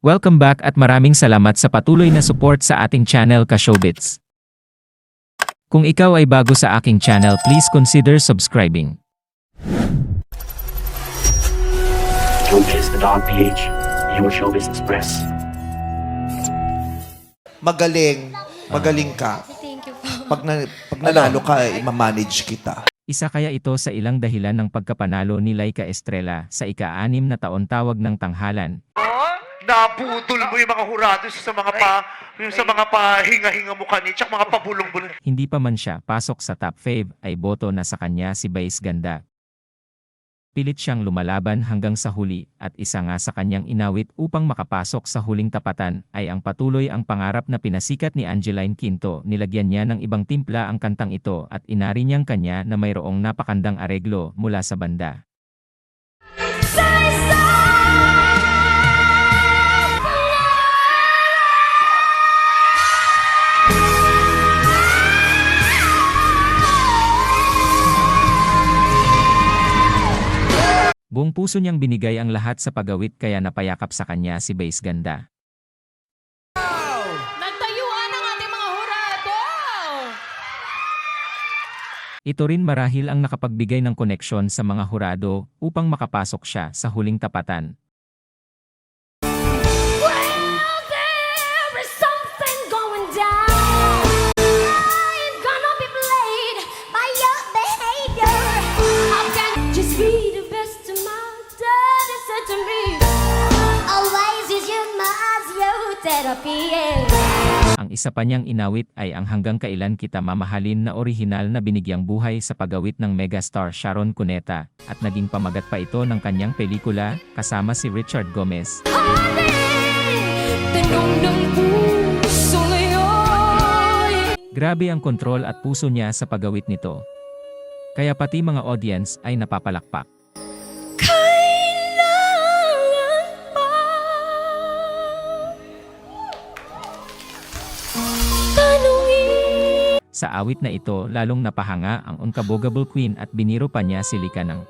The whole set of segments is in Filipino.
Welcome back at maraming salamat sa patuloy na support sa ating channel Kashowbits. Kung ikaw ay bago sa aking channel please consider subscribing. Showbiz, the Don PH, your Showbiz Express. magaling, magaling ka. Thank you po. Pag, na, pag nanalo ka, eh, mamanage kita. Isa kaya ito sa ilang dahilan ng pagkapanalo ni Laika Estrella sa ika-anim na taon tawag ng tanghalan. Naputol mo yung mga hurado sa mga pa, yung sa mga pahinga-hinga mo kanina, tsaka mga pabulong-bulong. Hindi pa man siya pasok sa top 5 ay boto na sa kanya si Vice Ganda. Pilit siyang lumalaban hanggang sa huli at isa nga sa kanyang inawit upang makapasok sa huling tapatan ay ang patuloy ang pangarap na pinasikat ni Angeline Quinto. Nilagyan niya ng ibang timpla ang kantang ito at inari niyang kanya na mayroong napakandang areglo mula sa banda. Buong puso niyang binigay ang lahat sa pagawit kaya napayakap sa kanya si Vice Ganda. Nagtayuan ang ating mga hurado! Ito rin marahil ang nakapagbigay ng koneksyon sa mga hurado upang makapasok siya sa huling tapatan. Therapy. Ang isa pa niyang inawit ay ang hanggang kailan kita mamahalin na orihinal na binigyang buhay sa pagawit ng megastar Sharon Cuneta at naging pamagat pa ito ng kanyang pelikula kasama si Richard Gomez. Grabe ang kontrol at puso niya sa pagawit nito. Kaya pati mga audience ay napapalakpak. Sa awit na ito lalong napahanga ang unkabogable queen at biniro pa niya si Lika ng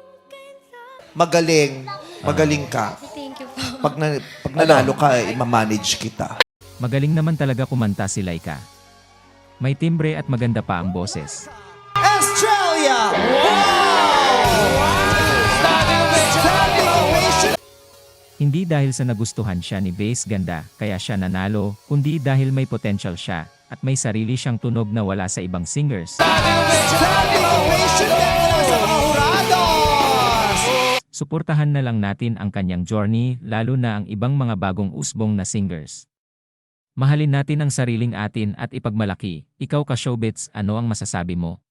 Magaling, magaling ka. Thank you po. Pag, na, pag nanalo ka, eh, mamanage kita. Magaling naman talaga kumanta si Laika. May timbre at maganda pa ang boses. Australia! Hindi dahil sa nagustuhan siya ni Base Ganda kaya siya nanalo, kundi dahil may potential siya at may sarili siyang tunog na wala sa ibang singers. Suportahan na lang natin ang kanyang journey lalo na ang ibang mga bagong usbong na singers. Mahalin natin ang sariling atin at ipagmalaki. Ikaw ka showbits, ano ang masasabi mo?